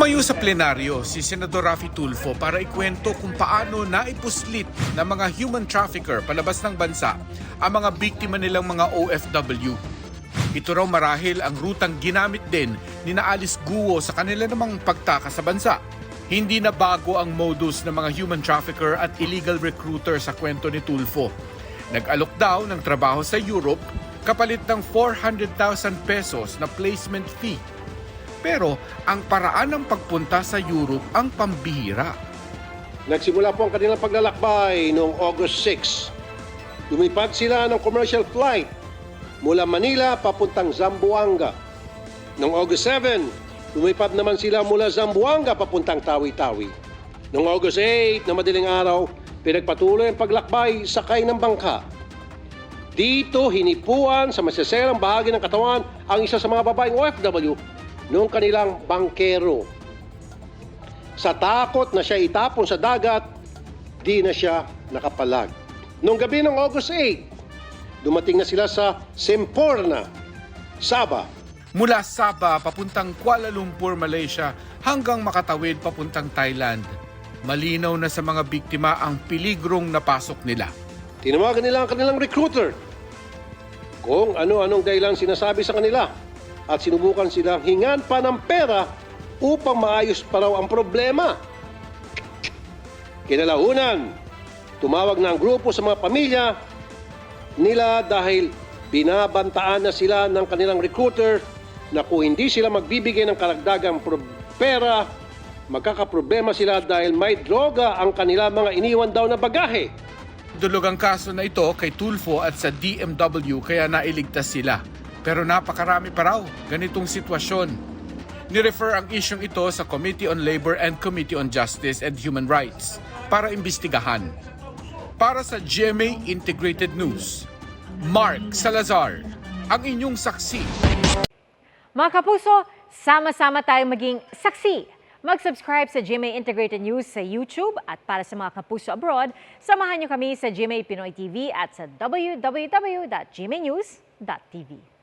Tumayo sa plenaryo si Senador Rafi Tulfo para ikwento kung paano naipuslit ng mga human trafficker palabas ng bansa ang mga biktima nilang mga OFW. Ito raw marahil ang rutang ginamit din ni na Alice Guo sa kanila namang pagtaka sa bansa. Hindi na bago ang modus ng mga human trafficker at illegal recruiter sa kwento ni Tulfo. Nag-alok daw ng trabaho sa Europe kapalit ng 400,000 pesos na placement fee. Pero ang paraan ng pagpunta sa Europe ang pambihira. Nagsimula po ang kanilang paglalakbay noong August 6. Lumipad sila ng commercial flight mula Manila papuntang Zamboanga. Noong August 7, lumipad naman sila mula Zamboanga papuntang Tawi-Tawi. Noong August 8 na madaling araw, pinagpatuloy ang paglakbay sakay ng bangka. Dito, hinipuan sa masaserang bahagi ng katawan ang isa sa mga babaeng OFW noong kanilang bangkero. Sa takot na siya itapon sa dagat, di na siya nakapalag. Noong gabi ng August 8, dumating na sila sa Semporna, Sabah. Mula Sabah papuntang Kuala Lumpur, Malaysia hanggang makatawid papuntang Thailand. Malinaw na sa mga biktima ang piligrong napasok nila. Tinawagan nila ang kanilang recruiter kung ano-anong dahilan sinasabi sa kanila at sinubukan silang hingan pa ng pera upang maayos pa raw ang problema. Kinalaunan, tumawag na ang grupo sa mga pamilya nila dahil binabantaan na sila ng kanilang recruiter na kung hindi sila magbibigay ng karagdagang pera, magkakaproblema sila dahil may droga ang kanila mga iniwan daw na bagahe. Dulog ang kaso na ito kay Tulfo at sa DMW kaya nailigtas sila. Pero napakarami pa raw ganitong sitwasyon. Nirefer ang isyong ito sa Committee on Labor and Committee on Justice and Human Rights para imbestigahan. Para sa GMA Integrated News, Mark Salazar, ang inyong saksi. Mga kapuso, sama-sama tayong maging saksi. Mag-subscribe sa GMA Integrated News sa YouTube at para sa mga kapuso abroad, samahan niyo kami sa GMA Pinoy TV at sa www.gmanews.tv.